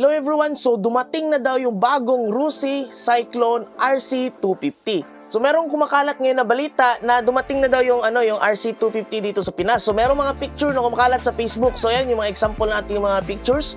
Hello everyone, so dumating na daw yung bagong Rusi Cyclone RC250. So merong kumakalat ngayon na balita na dumating na daw yung ano yung RC250 dito sa Pinas. So merong mga picture na kumakalat sa Facebook. So ayan yung mga example natin yung mga pictures.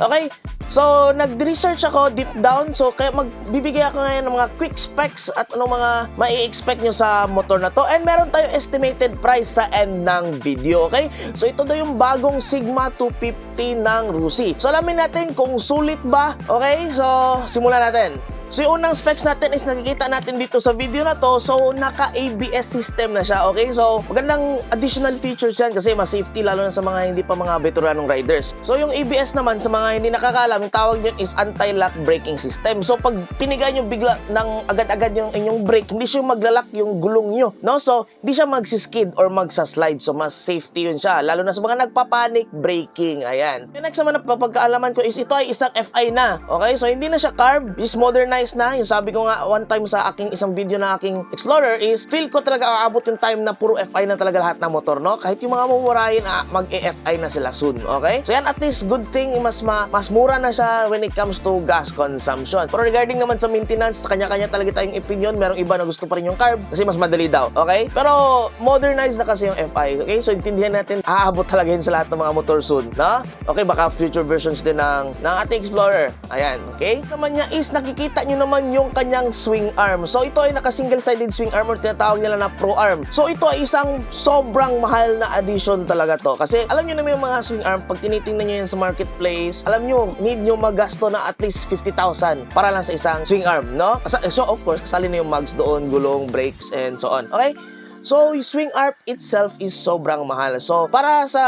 Okay? So, nag-research ako deep down. So, kaya magbibigay ako ngayon ng mga quick specs at anong mga mai-expect nyo sa motor na to. And meron tayong estimated price sa end ng video, okay? So, ito daw yung bagong Sigma 250 ng Rusi. So, alamin natin kung sulit ba, okay? So, simulan natin. So, yung unang specs natin is nakikita natin dito sa video na to. So, naka-ABS system na siya, okay? So, magandang additional features yan kasi mas safety lalo na sa mga hindi pa mga veteranong riders. So, yung ABS naman sa mga hindi nakakaalam, yung tawag nyo is anti-lock braking system. So, pag piniga nyo bigla ng agad-agad yung inyong brake, hindi siya maglalak yung gulong nyo, no? So, hindi siya magsiskid or magsaslide. So, mas safety yun siya. Lalo na sa mga nagpapanik braking. Ayan. Yung next naman na papagkaalaman ko is ito ay isang FI na. Okay? So, hindi na siya carb. Is modernized na. Yung sabi ko nga one time sa aking isang video na aking Explorer is feel ko talaga aabot yung time na puro FI na talaga lahat ng motor, no? Kahit yung mga mumurahin, ah, mag-FI na sila soon. Okay? So, yan at least good thing mas ma mas mura na siya when it comes to gas consumption. Pero regarding naman sa maintenance, kanya-kanya talaga tayong opinion. Merong iba na gusto pa rin yung carb kasi mas madali daw. Okay? Pero modernized na kasi yung FI. Okay? So, intindihan natin, aabot talaga yun sa lahat ng mga motor soon. No? Okay? Baka future versions din ng, ng ating Explorer. Ayan. Okay? Naman niya is nakikita nyo naman yung kanyang swing arm. So, ito ay naka-single-sided swing arm or tinatawag nila na pro arm. So, ito ay isang sobrang mahal na addition talaga to. Kasi, alam nyo naman yung mga swing arm, pag tinitingnan nyo yan sa marketplace, alam nyo, need nyo magasto na at least 50,000 para lang sa isang swing arm, no? So, of course, kasali na yung mags doon, gulong, brakes, and so on. Okay? So, yung swing arm itself is sobrang mahal. So, para sa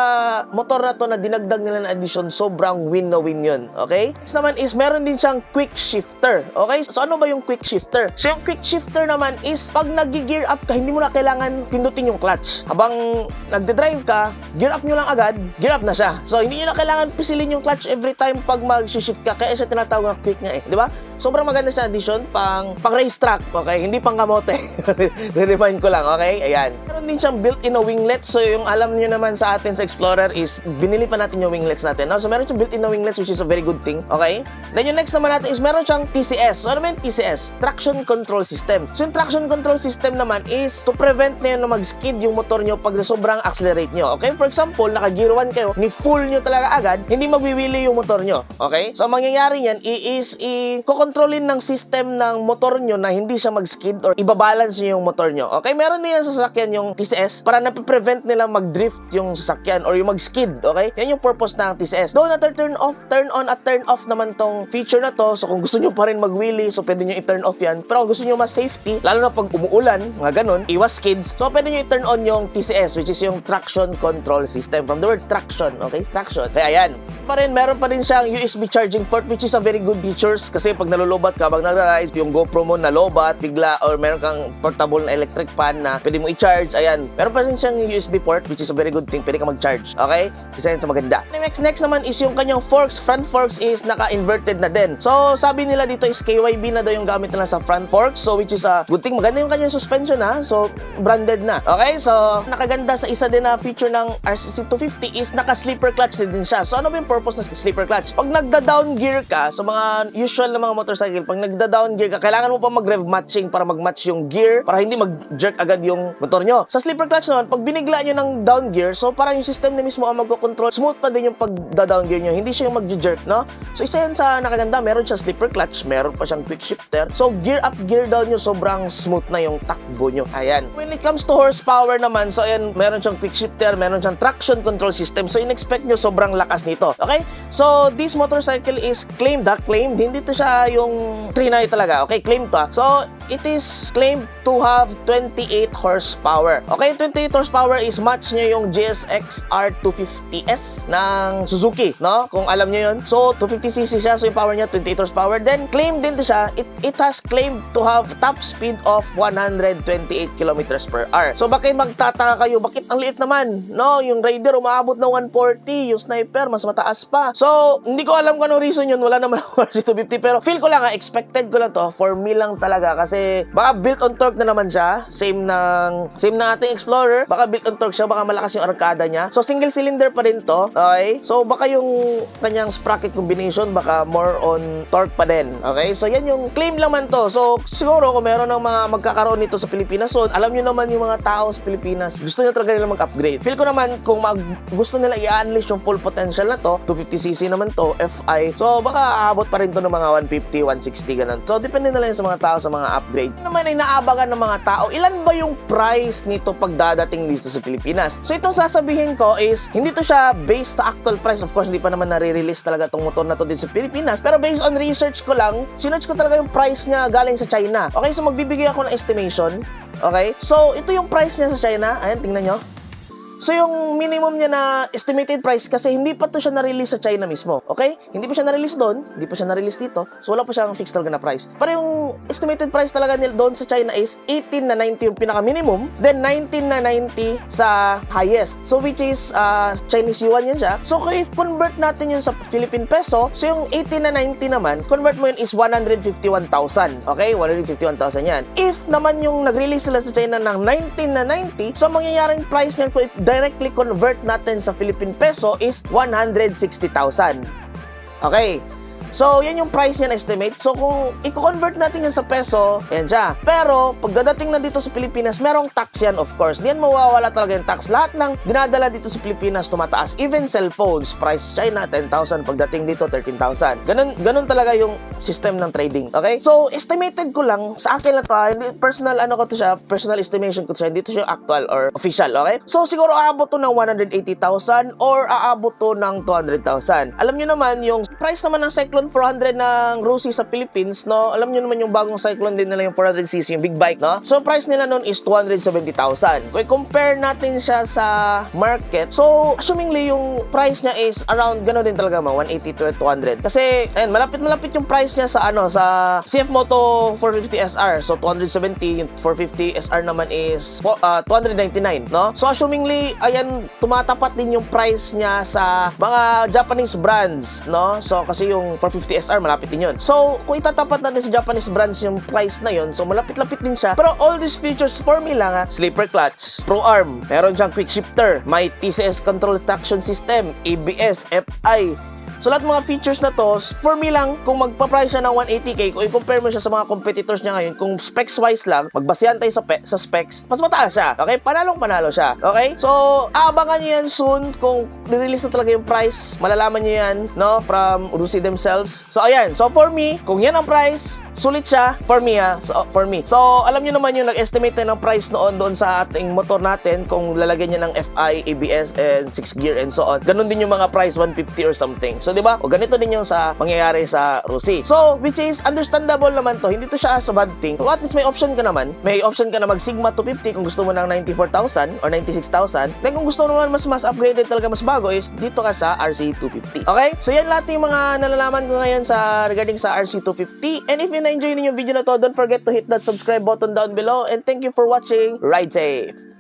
motor na to na dinagdag nila na addition, sobrang win na win yun. Okay? Next naman is, meron din siyang quick shifter. Okay? So, ano ba yung quick shifter? So, yung quick shifter naman is, pag nag-gear up ka, hindi mo na kailangan pindutin yung clutch. Habang nagde-drive ka, gear up nyo lang agad, gear up na siya. So, hindi nyo na kailangan pisilin yung clutch every time pag mag-shift ka. Kaya siya tinatawag na quick nga eh. Di ba? Sobrang maganda siya addition pang pang racetrack, okay? Hindi pang kamote. Remind ko lang, okay? Ayan. Meron din siyang built-in na winglet. So, yung alam niyo naman sa atin sa Explorer is binili pa natin yung winglets natin. No? So, meron siyang built-in na winglets which is a very good thing, okay? Then, yung next naman natin is meron siyang TCS. So, ano ba yung TCS? Traction Control System. So, yung traction control system naman is to prevent na yun mag-skid yung motor nyo pag sobrang accelerate nyo. Okay? For example, naka-gear 1 kayo, ni full nyo talaga agad, hindi magwiwili yung motor nyo. Okay? So, ang mangyayari niyan i- is i-kontrolin ng system ng motor nyo na hindi siya mag-skid or ibabalance nyo yung motor nyo. Okay? Meron din yan sa sasakyan yung TCS para na-prevent nila mag-drift yung sasakyan or yung mag-skid. Okay? Yan yung purpose ng TCS. Though na turn off, turn on at turn off naman tong feature na to. So, kung gusto nyo pa rin mag-wheelie, so pwede nyo i-turn off yan. Pero kung gusto nyo mas safety, lalo na pag umuulan, mga ganun, iwas skids, so pwede nyo i-turn on yung TCS, which is yung traction control system. From the word traction, okay? Traction. Kaya yan. Pa rin, meron pa rin siyang USB charging port, which is a very good features kasi pag nalulubat ka, pag nagra-ride, yung GoPro mo nalobat, bigla, or meron kang portable na electric fan na pwede mo i-charge, ayan. Meron pa rin siyang USB port, which is a very good thing. Pwede ka mag-charge. Okay? Isa yan sa maganda. Next, next naman is yung kanyang forks. Front forks is naka-inverted na din. So, sabi nila dito is KYB na daw yung gamit nila sa front forks. So, which is a good thing. Maganda yung kanyang suspension ha. So, branded na. Okay? So, nakaganda sa isa din na feature ng RCC250 is naka-sleeper clutch din siya. So, ano ba yung purpose ng sleeper clutch? Pag nagda-down gear ka, so mga usual na mga motorcycle, pag nagda-down gear ka, kailangan mo pa mag-rev matching para mag-match yung gear para hindi mag-jerk agad yung motor nyo. Sa sleeper clutch naman, pag binigla nyo ng down gear, so parang yung system na mismo ang magko-control, smooth pa din yung pag-down gear nyo. Hindi siya yung mag-jerk, no? So, isa yan sa nakaganda. Meron siyang sleeper clutch, meron pa siyang quick shifter. So, gear up, gear down nyo, sobrang smooth na yung takbo nyo. Ayan. When it comes to horsepower naman, so ayan, meron siyang quick shifter, meron siyang traction control system. So, in-expect nyo sobrang lakas nito. Okay? So, this motorcycle is claimed, ha? Claimed. Hindi to siya yung 39 talaga. Okay? Claimed to, ha? So, it is claimed to have 28 horsepower. Okay? 28 horsepower is match nyo yung GSX R250S ng Suzuki, no? Kung alam nyo yun. So, 250cc siya. So, yung power niya, 28 horsepower. Then, claimed din siya. It, it has claimed to have top speed of 128 kilometers per hour. So, bakit magtataka kayo? Bakit ang liit naman? No? Yung Raider umaabot na 140. Yung Sniper, mas mataas pa. So, hindi ko alam kung anong reason yun. Wala naman ako RC250. Pero, feel ko lang, ha, expected ko lang to. For me lang talaga. Kasi, baka built on torque na naman siya. Same ng same ng ating Explorer. Baka built on torque siya, baka malakas yung arkada niya. So single cylinder pa rin to. Okay? So baka yung kanyang sprocket combination baka more on torque pa din. Okay? So yan yung claim naman to. So siguro kung meron ng mga magkakaroon nito sa Pilipinas, so alam niyo naman yung mga tao sa Pilipinas, gusto nila talaga nila mag-upgrade. Feel ko naman kung mag, gusto nila i-unleash yung full potential na to, 250cc naman to, FI. So baka aabot pa rin to ng mga 150, 160 ganun. So depende na lang sa mga tao sa mga upgrade. Ano naman ay naabagan ng mga tao, ilan ba yung price nito pag dadating dito sa Pilipinas? So itong sasabihin ko is hindi to siya based sa actual price. Of course, hindi pa naman nare-release talaga tong motor na to dito sa Pilipinas. Pero based on research ko lang, sinerch ko talaga yung price niya galing sa China. Okay, so magbibigay ako ng estimation. Okay? So, ito yung price niya sa China. Ayan, tingnan nyo. So yung minimum niya na estimated price kasi hindi pa to siya na-release sa China mismo. Okay? Hindi pa siya na-release doon, hindi pa siya na-release dito. So wala pa siyang fixed talaga na price. Pero yung estimated price talaga nila doon sa China is 18 na 90 yung pinaka minimum, then 19 na 90 sa highest. So which is uh, Chinese yuan yan siya. So if convert natin yun sa Philippine peso, so yung 18 na 90 naman, convert mo yun is 151,000. Okay? 151,000 yan. If naman yung nag-release sila sa China ng 19 na 90, so ang mangyayaring price niyan kung if directly convert natin sa Philippine peso is 160,000. Okay. So, yan yung price niya na estimate. So, kung i-convert natin yan sa peso, yan siya. Pero, pagdadating na dito sa Pilipinas, merong tax yan, of course. Diyan mawawala talaga yung tax. Lahat ng dinadala dito sa Pilipinas tumataas. Even cellphones, price China, 10,000. Pagdating dito, 13,000. Ganun, ganun talaga yung system ng trading. Okay? So, estimated ko lang, sa akin lang to, hindi, personal ano ko to siya, personal estimation ko to siya, dito siya actual or official, okay? So, siguro aabot to ng 180,000 or aabot to ng 200,000. Alam nyo naman, yung price naman ng Cyclone 400 ng Rusi sa Philippines, no? Alam nyo naman yung bagong Cyclone din nila yung 400cc, yung big bike, no? So, price nila noon is 270,000. Kung compare natin siya sa market, so, assumingly, yung price niya is around, gano'n din talaga, mga 180 to 200. Kasi, ayun, malapit-malapit yung price niya sa, ano, sa CF Moto 450 SR. So, 270, yung 450 SR naman is uh, 299, no? So, assumingly, ayan, tumatapat din yung price niya sa mga Japanese brands, no? So, kasi yung 450 SR, malapit din yun. So, kung itatapat natin sa Japanese brands yung price na yun, so malapit-lapit din siya. Pero all these features for me lang, ha? Sleeper clutch, Pro Arm, meron siyang quick shifter, may TCS control traction system, ABS, FI, So lahat mga features na to, for me lang, kung magpa-price siya ng 180k, kung i-compare mo siya sa mga competitors niya ngayon, kung specs-wise lang, magbasehan tayo sa, pe- sa specs, mas mataas siya. Okay? Panalong panalo siya. Okay? So, aabangan niyo yan soon kung release na talaga yung price. Malalaman niyo yan, no? From Rusi themselves. So, ayan. So, for me, kung yan ang price, sulit siya for me ha so, for me. So alam niyo naman yung nag-estimate na ng price noon doon sa ating motor natin kung lalagyan niya ng FI, ABS and 6 gear and so on. Ganun din yung mga price 150 or something. So di ba? O ganito din yung sa mangyayari sa Rusi so which is understandable naman to. Hindi to siya as a bad thing. So at least may option ka naman. May option ka na mag Sigma 250 kung gusto mo ng 94,000 or 96,000 then kung gusto mo naman mas mas upgraded talaga mas bago is dito ka sa RC 250 okay? So yan lahat yung mga nalalaman ko ngayon sa regarding sa RC 250 and if you na-enjoy ninyo video na to, don't forget to hit that subscribe button down below and thank you for watching. Ride safe!